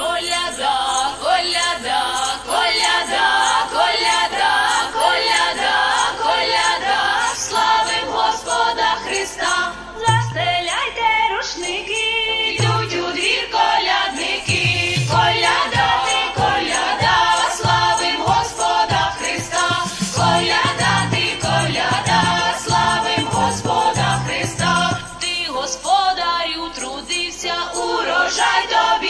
коляда, коляда, коляда, коляда, коляда, коляда, славим Господа Христа, застеляйте рушники, йдуть у двір колядники, коляда, коляда, славим Господа Христа, коляда, коляда, славим Господа Христа, ти господарю трудився, урожай тобі.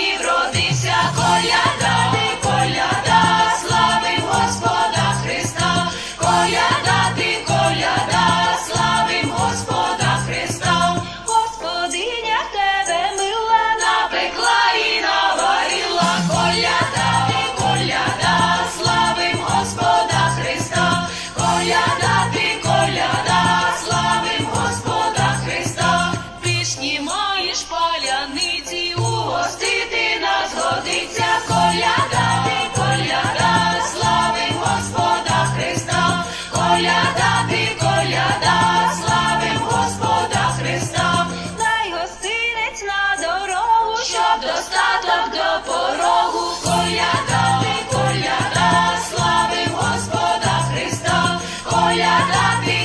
моїш паляниці, угостити нас годиться коляда, ти слави Господа Христа, коляда, коляда, слави Господа Христа, дай гостинець на дорогу, щоб достаток до порогу, коляда, ти слави Господа Христа, коляда ти.